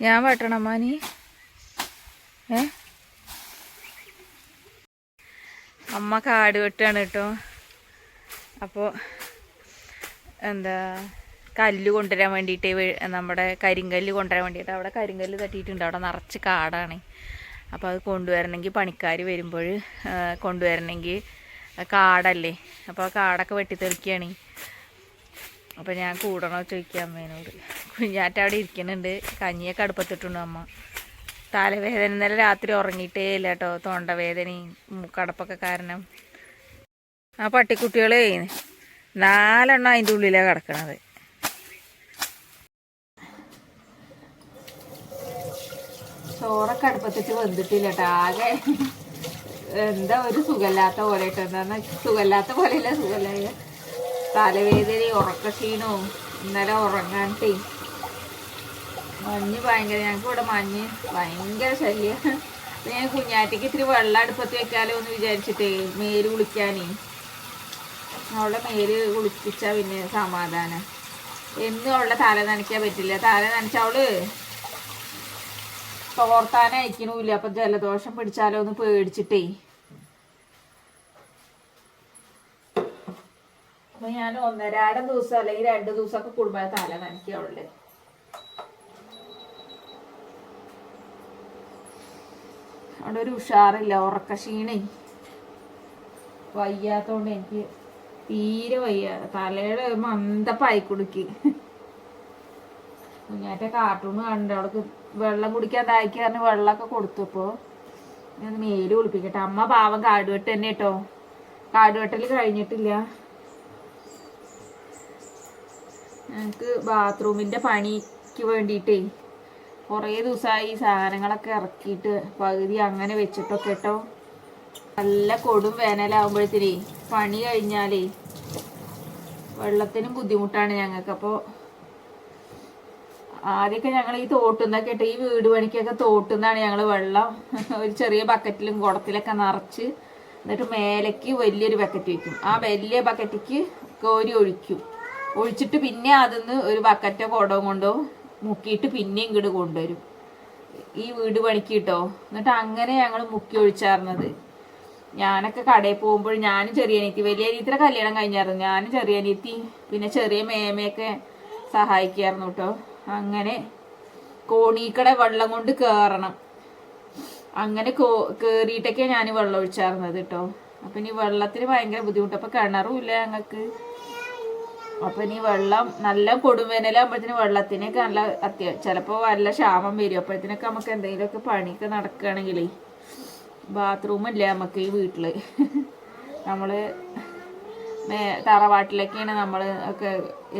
ഞാൻ വെട്ടണമ്മാ നീ ഏ? അമ്മ കാട് വെട്ടാണ് കേട്ടോ. അപ്പോൾ എന്താ കല്ല് കൊണ്ടുവരാൻ വേണ്ടിയിട്ട് നമ്മുടെ കരിങ്കല്ല് കൊണ്ടുവരാൻ വേണ്ടിയിട്ട് അവിടെ കരിങ്കല്ല് തട്ടിയിട്ടുണ്ട്. അവിടെ നിറച്ച് കാടാണ്. അപ്പോൾ അത് കൊണ്ടുവരണമെങ്കിൽ പണിക്കാർ വരുമ്പോൾ കൊണ്ടുവരണമെങ്കിൽ കാടല്ലേ. അപ്പോൾ ആ കാടൊക്കെ വെട്ടിത്തെളിക്കുകയാണ് അപ്പോൾ ഞാൻ കൂടണോ ചോദിക്കാം അമ്മേനോട്. കുഞ്ഞാറ്റ അവിടെ ഇരിക്കുന്നുണ്ട്. കഞ്ഞിയൊക്കെ അടുപ്പത്തിട്ടുണ്ട് അമ്മ. തലവേദന ഇന്നലെ രാത്രി ഉറങ്ങിയിട്ടേ ഇല്ല കേട്ടോ തൊണ്ടവേദനയും മൂക്കടപ്പൊക്കെ കാരണം. ആ പട്ടിക്കുട്ടികളെ നാലെണ്ണം അതിന്റെ ഉള്ളിലാണ് കിടക്കണത്. ചോറൊക്കെ അടുപ്പത്തിട്ട് വെന്തിട്ടില്ല കേട്ടോ ആകെ എന്താ ഒരു സുഖമില്ലാത്ത പോലെ കേട്ടോ എന്താ സുഖമില്ലാത്ത പോലെയല്ല സുഖമില്ല തലവേദനയും ഉറക്കക്ഷീണവും ഇന്നലെ ഉറങ്ങാണ്ടേ മഞ്ഞ് ഭയങ്കര ഞങ്ങൾക്ക് ഇവിടെ മഞ്ഞ് ഭയങ്കര ശല്യം. ഞാൻ കുഞ്ഞാറ്റയ്ക്ക് ഇത്തിരി വെള്ളം അടുപ്പത്ത് വെക്കാലോ എന്ന് വിചാരിച്ചിട്ടേ മേൽ കുളിക്കാനേ. അവളുടെ മേൽ കുളിപ്പിച്ചാൽ പിന്നെ സമാധാനം. എന്നും അവളുടെ തല നനയ്ക്കാൻ പറ്റില്ല. തല നനച്ച അവൾ തോർത്താനേ അയക്കണില്ല. അപ്പം ജലദോഷം പിടിച്ചാലോ എന്ന് പേടിച്ചിട്ടേ. അപ്പൊ ഞാൻ ഒന്നരാടം ദിവസം അല്ലെങ്കിൽ രണ്ട് ദിവസമൊക്കെ കുടുംബ തല നനയ്ക്കുക അവളുടെ. അവിടെ ഒരു ഉഷാറില്ല ഉറക്ക ക്ഷീണേ. വയ്യാത്തോണ്ട് എനിക്ക് തീരെ വയ്യ. തലയുടെ മന്ദപ്പായി കുടുക്കി. കുഞ്ഞാറ്റ കാർട്ടൂൺ കണ്ട് അവൾക്ക് വെള്ളം കുടിക്കാൻ ദാഹിക്കുക പറഞ്ഞ് വെള്ളമൊക്കെ കൊടുത്തപ്പോ ഞാൻ മേൽ കുളിപ്പിക്കട്ടെ. അമ്മ പാവം കാടുവെട്ട് തന്നെ കേട്ടോ കാടുവെട്ടൽ കഴിഞ്ഞിട്ടില്ല. ഞങ്ങൾക്ക് ബാത്റൂമിന്റെ പണിക്ക് വേണ്ടിയിട്ടേ കുറേ ദിവസമായി ഈ സാധനങ്ങളൊക്കെ ഇറക്കിയിട്ട് പകുതി അങ്ങനെ വെച്ചിട്ടൊക്കെ കേട്ടോ നല്ല കൊടും വേനലാകുമ്പോഴത്തേനേ പണി കഴിഞ്ഞാലേ വെള്ളത്തിനും ബുദ്ധിമുട്ടാണ് ഞങ്ങൾക്ക്. അപ്പോൾ ആദ്യമൊക്കെ ഞങ്ങൾ ഈ തോട്ടുന്നൊക്കെ ഇട്ട് ഈ വീട് പണിക്കൊക്കെ തോട്ടുന്നാണ് ഞങ്ങൾ വെള്ളം ഒരു ചെറിയ ബക്കറ്റിലും കുടത്തിലൊക്കെ നിറച്ച് എന്നിട്ട് മേലേക്ക് വലിയൊരു ബക്കറ്റ് വയ്ക്കും ആ വലിയ ബക്കറ്റിക്ക് കോരി ഒഴിക്കും. ഒഴിച്ചിട്ട് പിന്നെ അതിന്ന് ഒരു ബക്കറ്റോ കുടവും കൊണ്ടോ മുക്കിയിട്ട് പിന്നെ ഇങ്ങോട്ട് കൊണ്ടുവരും. ഈ വീട് പണിക്ക് കിട്ടോ എന്നിട്ട് അങ്ങനെ ഞങ്ങൾ മുക്കി ഒഴിച്ചാർന്നത്. ഞാനൊക്കെ കടയിൽ പോകുമ്പോൾ ഞാനും ചെറിയ അനിയത്തി വലിയ അനിയത്തിയുടെ കല്യാണം കഴിഞ്ഞായിരുന്നു. ഞാനും ചെറിയ അനിയത്തി പിന്നെ ചെറിയ മേമയൊക്കെ സഹായിക്കായിരുന്നു കേട്ടോ. അങ്ങനെ കോണീക്കടെ വെള്ളം കൊണ്ട് കയറണം അങ്ങനെ കോ കയറിയിട്ടൊക്കെ ഞാൻ വെള്ളം ഒഴിച്ചാർന്നത് കേട്ടോ. അപ്പം ഇനി വെള്ളത്തിന് ഭയങ്കര ബുദ്ധിമുട്ട്. അപ്പം കിണറും ഇല്ല ഞങ്ങൾക്ക്. അപ്പം ഇനി വെള്ളം നല്ല കൊടുവേനലാകുമ്പോഴത്തേന് വെള്ളത്തിനൊക്കെ നല്ല അത്യാവശ്യം ചിലപ്പോൾ നല്ല ക്ഷാമം വരും. അപ്പോഴത്തേനൊക്കെ നമുക്ക് എന്തെങ്കിലുമൊക്കെ പണിയൊക്കെ നടക്കുകയാണെങ്കിൽ ബാത്റൂം ഇല്ല നമുക്ക് ഈ വീട്ടിൽ നമ്മൾ തറവാട്ടിലേക്കാണ് നമ്മൾ ഒക്കെ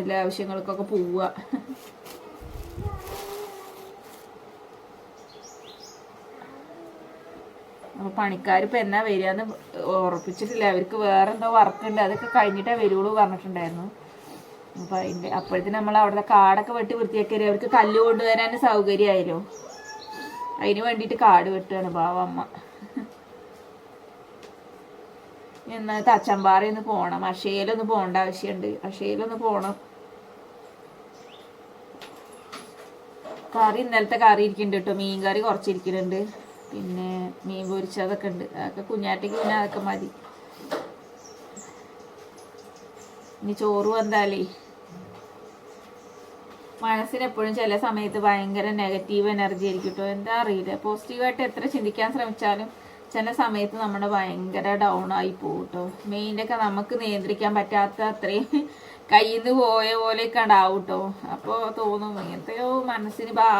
എല്ലാ ആവശ്യങ്ങൾക്കൊക്കെ പോവുക. അപ്പോൾ പണിക്കാർ ഇപ്പം എന്നാ വരികയെന്ന് ഉറപ്പിച്ചിട്ടില്ല. അവർക്ക് വേറെന്തോ വർക്ക് ഉണ്ട്. അതൊക്കെ കഴിഞ്ഞിട്ടേ വരുള്ളൂ പറഞ്ഞിട്ടുണ്ടായിരുന്നു. അപ്പം അതിന്റെ അപ്പോഴത്തേന് നമ്മൾ അവിടുത്തെ കാടൊക്കെ വെട്ടി വൃത്തിയാക്കി അവർക്ക് കല്ല് കൊണ്ടുവരാൻ സൗകര്യമായല്ലോ. അതിന് വേണ്ടിയിട്ട് കാട് വെട്ടുകയാണ് പാവമ്മ എന്നാൽ തച്ചമ്പാറയൊന്ന് പോകണം അക്ഷയിലൊന്ന് പോകേണ്ട ആവശ്യമുണ്ട് അക്ഷയിലൊന്ന് പോകണം കറി ഇന്നലത്തെ കറി ഇരിക്കുന്നുണ്ട് കേട്ടോ. മീൻ കറി കുറച്ചിരിക്കുന്നുണ്ട് പിന്നെ മീൻ പൊരിച്ചതൊക്കെ ഉണ്ട്. അതൊക്കെ കുഞ്ഞാട്ടിക്ക് പിന്നെ അതൊക്കെ മതി. ഇനി ചോറ് വന്നാലേ മനസ്സിന് എപ്പോഴും ചില സമയത്ത് ഭയങ്കര നെഗറ്റീവ് എനർജി ആയിരിക്കും കേട്ടോ എന്താ അറിയില്ല. പോസിറ്റീവായിട്ട് എത്ര ചിന്തിക്കാൻ ശ്രമിച്ചാലും ചില സമയത്ത് നമ്മുടെ ഭയങ്കര ഡൗൺ ആയി പോകും കേട്ടോ മെയിനൊക്കെ നമുക്ക് നിയന്ത്രിക്കാൻ പറ്റാത്ത അത്രയും കയ്യിൽ നിന്ന് പോയ പോലെയൊക്കെ ഉണ്ടാവും കേട്ടോ അപ്പോൾ തോന്നും എത്രയോ മനസ്സിന് ബാ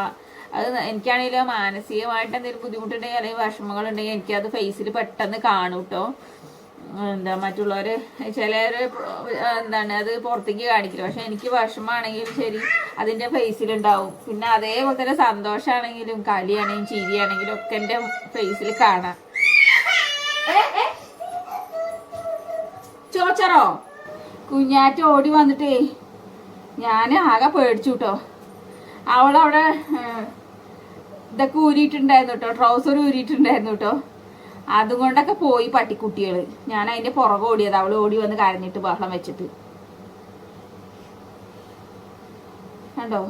അത് എനിക്കാണെങ്കിലും മാനസികമായിട്ട് എന്തെങ്കിലും ബുദ്ധിമുട്ടുണ്ടെങ്കിൽ അല്ലെങ്കിൽ വിഷമങ്ങളുണ്ടെങ്കിൽ എനിക്കത് ഫേസിൽ പെട്ടെന്ന് കാണും കേട്ടോ എന്താ മറ്റുള്ളവർ ചിലർ എന്താണ് അത് പുറത്തേക്ക് കാണിക്കില്ല. പക്ഷെ എനിക്ക് വിഷമാണെങ്കിലും ശരി അതിന്റെ ഫേസിലുണ്ടാവും പിന്നെ അതേപോലെ തന്നെ സന്തോഷമാണെങ്കിലും കളിയാണെങ്കിലും ചിരിയാണെങ്കിലും ഒക്കെ എന്റെ ഫേസിൽ കാണാം. ചോച്ചറോ? കുഞ്ഞാറ്റ ഓടി വന്നിട്ടേ ഞാൻ ആകെ പേടിച്ചു കേട്ടോ അവളവിടെ ഇതൊക്കെ ഊരിയിട്ടുണ്ടായിരുന്നു കേട്ടോ ട്രൗസർ ഊരിയിട്ടുണ്ടായിരുന്നു കേട്ടോ അതുകൊണ്ടൊക്കെ പോയി പട്ടിക്കുട്ടികൾ ഞാൻ അതിന്റെ പുറകെ ഓടിയത്. അവൾ ഓടി വന്ന് കരഞ്ഞിട്ട് ബഹളം വെച്ചിട്ട്. കണ്ടോ?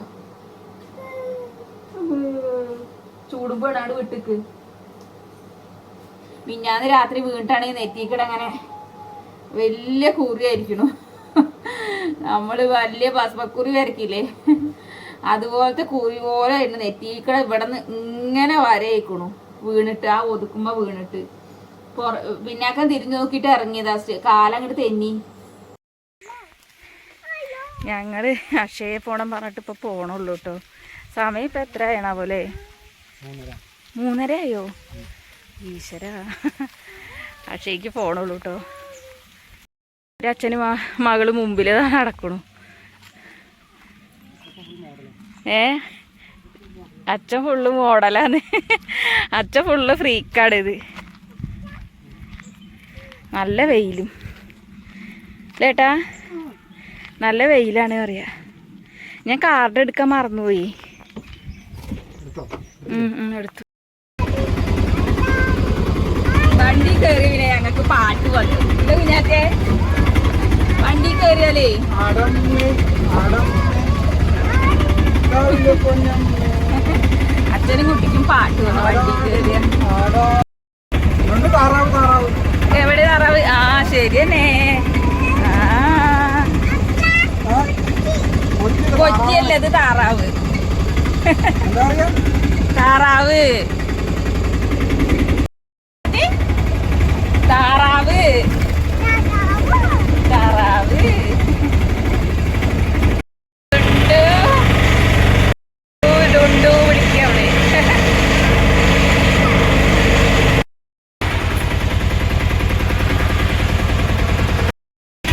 ചൂടുമ്പോ ഇടാണ്ട് വിട്ടിക്ക്. മിഞ്ഞാന്ന് രാത്രി വീണിട്ടാണെങ്കിൽ നെറ്റിക്കിടെ അങ്ങനെ വലിയ കൂറിയായിരിക്കണു. നമ്മൾ വലിയ ഭസ്മക്കുറി വരക്കില്ലേ അതുപോലത്തെ കുറി പോലെ നെറ്റിക്കടെ ഇവിടെ നിന്ന് ഇങ്ങനെ വരയിക്കണു വീണിട്ട് ആ ഒതുക്കുമ്പോ വീണിട്ട്. പുറ പിന്നാക്കം തിരിഞ്ഞു നോക്കിയിട്ട് ഇറങ്ങിയതാ കാലങ്ങോട്ട് തെന്നി. ഞങ്ങൾ അക്ഷയ പോണം പറഞ്ഞിട്ട് ഇപ്പൊ പോണുള്ളൂ കേട്ടോ സമയം ഇപ്പൊ എത്ര ആയണാവോലേ മൂന്നര. ആയോ ഈശ്വര. അക്ഷയ്ക്ക് പോണുള്ളൂ കേട്ടോ ഒരു അച്ഛനും മകൾ മുമ്പിൽ നടക്കണു. ഏ? അച്ഛൻ ഫുള്ള് മോഡലാണ്. അച്ഛൻ ഫുള്ള് ഫ്രീക്കാണ് ഇത് നല്ല വെയിലും. ലേട്ടാ നല്ല വെയിലാണ് പറയാ. ഞാൻ കാർഡ് എടുക്കാൻ മറന്നുപോയി. ഉം, ഉം, എടുത്തു. വണ്ടി കയറി പിന്നെ ഞങ്ങൾക്ക് പാട്ട് വന്നു കുഞ്ഞാറ്റേ? വണ്ടി കയറിയാലേ അച്ഛനും കുട്ടിക്കും പാട്ട് വന്നു വണ്ടി കയറിയ എവിടെ താറാവ്? ആ ശരി തന്നെ. ആ. കൊച്ചിയല്ലേ അത് താറാവ്? താറാവ് താറാവ് ഡുണ്ടു. ഡുണ്ടു വിളിക്കുക അവിടെ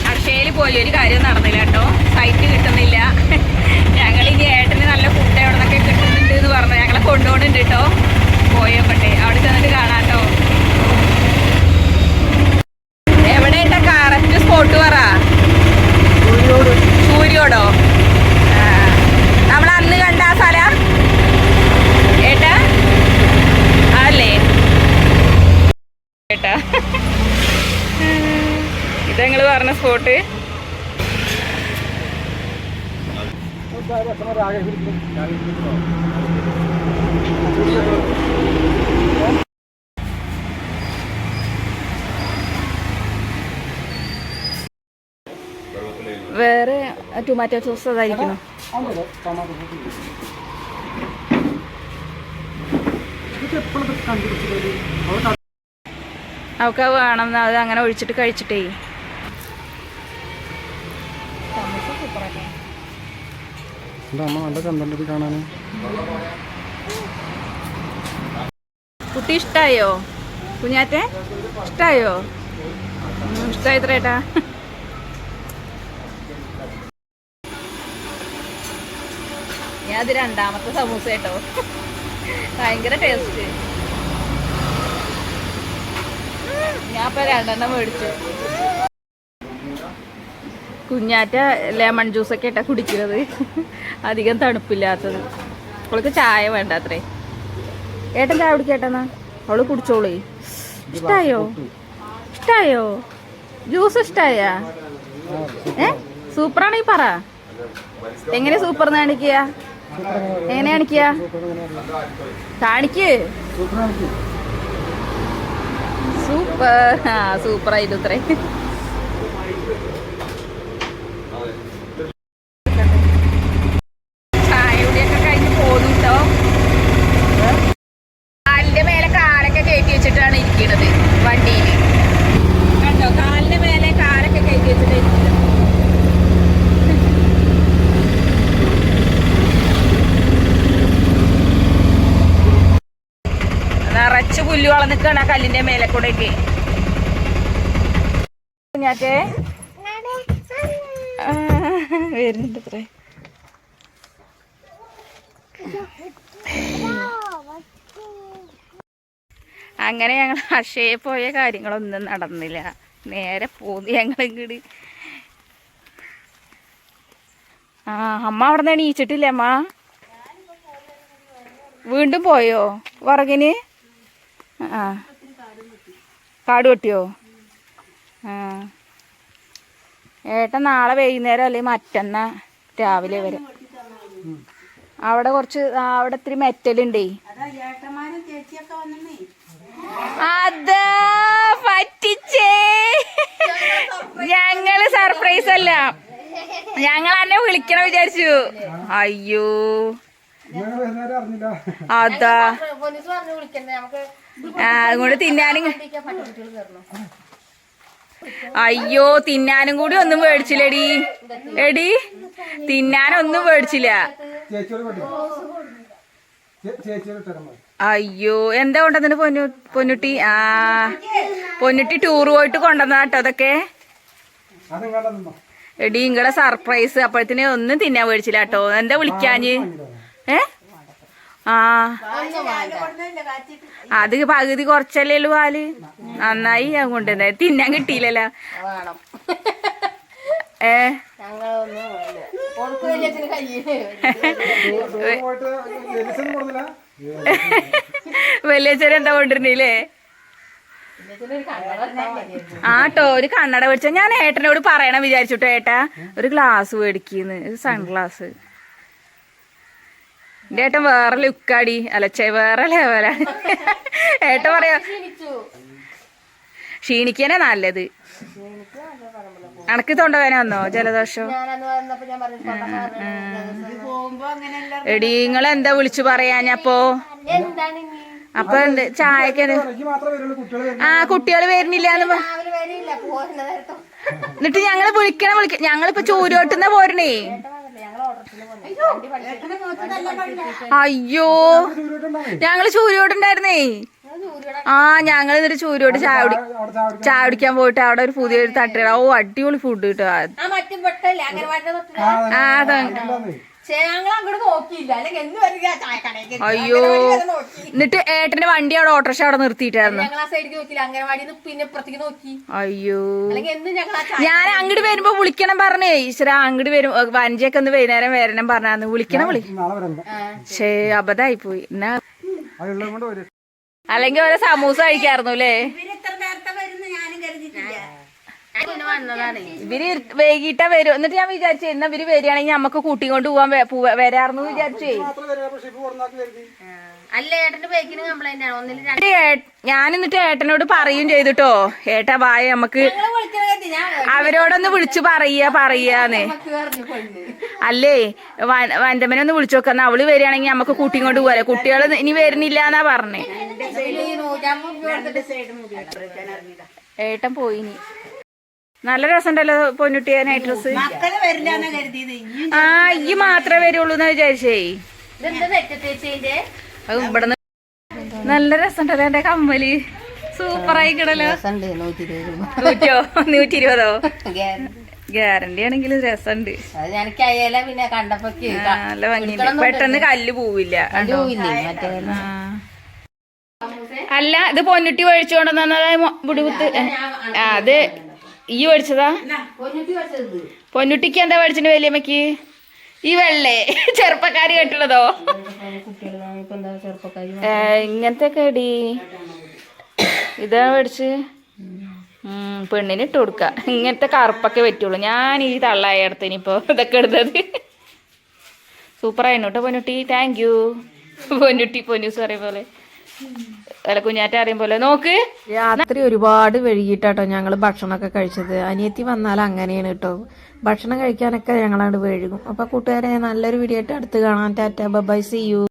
അക്ഷയയിൽ പോയി ഒരു കാര്യം നടന്നില്ല കേട്ടോ സൈറ്റ് കിട്ടുന്നില്ല ഞങ്ങൾ ഇനി ഏട്ടന് നല്ല ഫുഡ് എവിടെ നിന്നൊക്കെ കിട്ടുന്നുണ്ട് എന്ന് പറഞ്ഞു ഞങ്ങളെ കൊണ്ടുപോകുന്നുണ്ട് കേട്ടോ പോയോക്കട്ടെ അവിടെ ചെന്നിട്ട് കാണാട്ടോ എവിടെയായിട്ടാ കറക്റ്റ് സ്പോട്ട് പറ സൂര്യോട് സൂര്യോടോ നമ്മൾ അന്ന് കണ്ട ആ സ്ഥലം ഏട്ടാ അതല്ലേ ഏട്ടാ ഇത് നിങ്ങൾ പറഞ്ഞ സ്പോട്ട് രാഗ പിടിക്കും രാഗ പിടിക്കും വേറെ ടൊമാറ്റോ സോസ് അതായിരിക്കണം അവൾക്ക് അത് വേണം അത് അങ്ങനെ ഒഴിച്ചിട്ട് കഴിച്ചിട്ടേ. അമ്മ നല്ല കണ്ടന്റ് കാണാൻ കുട്ടി ഇഷ്ടായോ? കുഞ്ഞാറ്റെ ഇഷ്ടായോ? ഉം, ഇഷ്ടായി ഇത്രേട്ടാ ഞാൻ അത് രണ്ടാമത്തെ സമൂസ കേട്ടോ. ഭയങ്കര ടേസ്റ്റ് ഞാൻ ഇപ്പൊ രണ്ടെണ്ണം മേടിച്ചു. കുഞ്ഞാറ്റ ലെമൺ ജ്യൂസൊക്കെ ആയിട്ടാ കുടിക്കുന്നത്. അധികം തണുപ്പില്ലാത്തത്. അവൾക്ക് ചായ വേണ്ട അത്രേ. ഏട്ടൻ ചായ കുടിക്കേട്ടെന്നാ അവൾ കുടിച്ചോളേ. ഇഷ്ടായോ? ഇഷ്ടായോ? ജ്യൂസ് ഇഷ്ടായ? ഏ? സൂപ്പറാണീ പറ. എങ്ങനെ സൂപ്പർ കാണിക്കുക എങ്ങനെ കാണിക്കുക കാണിക്ക്. സൂപ്പർ. ആ ഇത്രേ നിറച്ച് പുല്ല് വളർന്നിക്കാണ് ആ കല്ലിന്റെ മേലെ കൂടെ ആ, വരുന്നുണ്ട് അത്രേ അങ്ങനെ ഞങ്ങൾ അക്ഷയെ പോയ കാര്യങ്ങളൊന്നും നടന്നില്ല. നേരെ പോന്ന് ഞങ്ങൾ ഇങ്ങോട്ട് ആ അമ്മ അവിടെ നിന്ന് എണീച്ചിട്ടില്ലേ അമ്മ? വീണ്ടും പോയോ? വറകിന്? ആ. കാട് വെട്ടിയോ? ആ. ഏട്ടൻ നാളെ വൈകുന്നേരം അല്ലെ മറ്റന്നാ രാവിലെ വരെ? അവിടെ കുറച്ച് അവിടെ ഇത്തിരി മെറ്റലുണ്ടേ. അത് പറ്റിച്ചേ. ഞങ്ങൾ സർപ്രൈസ് അല്ല. ഞങ്ങൾ എന്നെ വിളിക്കണം വിചാരിച്ചു. അയ്യോ. അതാ. പോലീസ് പറഞ്ഞു വിളിക്കണ്ടേ? നമുക്ക് ആ, അതുകൊണ്ട് തിന്നാനും അയ്യോ തിന്നാനും കൂടി ഒന്നും മേടിച്ചില്ലടി. എടി തിന്നാനൊന്നും മേടിച്ചില്ല. അയ്യോ എന്താ കൊണ്ടുവന്നിട്ട് പൊന്നു പൊന്നുട്ടി? ആ പൊന്നുട്ടി ടൂർ പോയിട്ട് കൊണ്ടുവന്ന കേട്ടോ അതൊക്കെ. അതും എടി ഇങ്ങളെ സർപ്രൈസ് അപ്പോഴത്തേനെ ഒന്നും തിന്നാൻ മേടിച്ചില്ല കേട്ടോ എന്താ വിളിക്കാഞ്ഞ്? ഏ? ആ. അത് പകുതി കുറച്ചല്ലേ ഉള്ളു പാൽ? നന്നായി ഞാൻ കൊണ്ടുവന്നേ തിന്നാൻ കിട്ടിയില്ലല്ലോ. ഏ? ഞങ്ങളൊന്നും കൊടുക്കില്ല കയ്യിൽ പോയിട്ട് ലേഡീസൊന്നും കൊടുത്തില്ല വലിയ ചെറിയ എന്താ കൊണ്ടിരുന്നില്ലേ. ആട്ടോ ഒരു കണ്ണട മേടിച്ച ഞാൻ ഏട്ടനോട് പറയണം വിചാരിച്ചുട്ടോ ഏട്ടാ. ഒരു ഗ്ലാസ് മേടിക്കുന്നു. സൺഗ്ലാസ്. എന്റെ ഏട്ടൻ വേറെ ലുക്കാടി അല്ല ചെ വേറെ ലെവലാണ് ഏട്ടൻ പറയാ ക്ഷീണിക്കാനേ നല്ലത്. അണക്ക് തൊണ്ടവേന വന്നോ? ജലദോഷം? എടി നിങ്ങൾ എന്താ വിളിച്ചു പറയാഞ്ഞപ്പോ? അപ്പൊ എന്ത് ചായക്ക് ആ കുട്ടികൾ വരുന്നില്ല എന്നിട്ട് ഞങ്ങൾ വിളിക്കണം വിളിക്ക ഞങ്ങളിപ്പോ ചൂരോട്ടുന്ന പോരണേ. അയ്യോ ഞങ്ങൾ ചൂരോട്ടുണ്ടായിരുന്നേ. ആ ഞങ്ങൾ എന്നിട്ട് ചൂരിയോട് ചായ കുടി ചായ കുടിക്കാൻ പോയിട്ട് അവിടെ ഒരു പുതിയൊരു തട്ടുകട. ഓ അടിപൊളി ഫുഡ് കിട്ടുക ആ അയ്യോ. എന്നിട്ട് ഏട്ടന്റെ വണ്ടി അവിടെ ഓട്ടോറിക്ഷ അവിടെ നിർത്തിയിട്ടായിരുന്നു. അയ്യോ. ഞാൻ അങ്ങോട്ട് വരുമ്പോ വിളിക്കണം പറഞ്ഞേ. ഈശ്വര അങ്ങോട്ട് വരും. വഞ്ചിയൊക്കെ ഒന്ന് വൈകുന്നേരം വരണം പറഞ്ഞു വിളിക്കണം വിളി. ശേ അബദ്ധായി പോയി. എന്നാ? അല്ലെങ്കിൽ ഓരോ സമൂസ കഴിക്കായിരുന്നു അല്ലേ? ഇവർ വൈകിട്ടാ വരും. എന്നിട്ട് ഞാൻ വിചാരിച്ചു എന്നാ ഇവർ വരികയാണെങ്കിൽ നമുക്ക് കൂട്ടിക്കൊണ്ട് പോവാൻ വേ- പോവാ- വരാർന്നു വിചാരിച്ചേ. അല്ല ഏട്ടന്റെ ബൈക്കിന് കംപ്ലൈന്റ് ആണ്. ഞാൻ എന്നിട്ട് ഏട്ടനോട് പറയും ചെയ്തിട്ടോ ഏട്ടാ വായ നമുക്ക് അവരോടൊന്ന് വിളിച്ചു പറയാ പറയാന്ന്. അല്ലേ? വന്തമ്മനെ ഒന്ന് വിളിച്ചു നോക്കാം. അവൾ വരികയാണെങ്കിൽ നമുക്ക് കൂട്ടിയും കൊണ്ട് പോരാ കുട്ടികൾ ഇനി വരുന്നില്ല എന്നാ പറഞ്ഞേ. ഏട്ടൻ പോയിനി നല്ല രസമുണ്ടല്ലോ പൊന്നുട്ടിയ നൈറ്റ് ഡ്രസ് ആ ഈ മാത്രമേ വരുള്ളൂ എന്ന് വിചാരിച്ചേ അത് ഇവിടെ നല്ല രസമുണ്ടല്ലോ എന്റെ കമ്മൽ. സൂപ്പർ ആയിക്കണല്ലോ ഉണ്ട് നൂറ്റി? ഇരുപത് ഗ്യാരണ്ടി. ആണെങ്കിലും ആണെങ്കിൽ രസമുണ്ട് പിന്നെ നല്ല ഭംഗിയുണ്ട്. പെട്ടെന്ന് കല്ല് പോവില്ല. അല്ല ഇത് പൊന്നുട്ടി മേടിച്ചു കൊണ്ടുവന്നത് ആ അത് ഈ മേടിച്ചതാ പൊന്നുട്ടിക്ക് എന്താ മേടിച്ചിട്ട് വലിയമ്മക്ക്? ഈ വെള്ളേ ചെറുപ്പക്കാര് കെട്ടുള്ളതോ ഇങ്ങനത്തെ കേടി ഇതാ മേടിച്ച് പെണ്ണിന് ഇട്ട് കൊടുക്ക. ഇങ്ങനത്തെ കറുപ്പൊക്കെ പറ്റുള്ളൂ. ഞാൻ ഈ തള്ളായ അടുത്ത് ഇനിയിപ്പോ ഇതൊക്കെ എടുത്തത് സൂപ്പറായിരുന്നു കേട്ടോ പൊന്നുട്ടി. താങ്ക് യു പൊന്നുട്ടി പൊന്നൂസ് പറയ പോലെ. കുഞ്ഞാറ്റ അറിയും പോലെ. നോക്ക്. രാത്രി ഒരുപാട് വൈകിട്ടാട്ടോ ഞങ്ങൾ ഭക്ഷണമൊക്കെ കഴിച്ചത്. അനിയത്തി വന്നാൽ അങ്ങനെയാണ് കേട്ടോ. ഭക്ഷണം കഴിക്കാനൊക്കെ ഞങ്ങളങ്ങോട്ട് വഴുകും അപ്പൊ കൂട്ടുകാരെ നല്ലൊരു വീഡിയോ ആയിട്ട് അടുത്ത് കാണാൻ ടാറ്റ ബൈ സി യു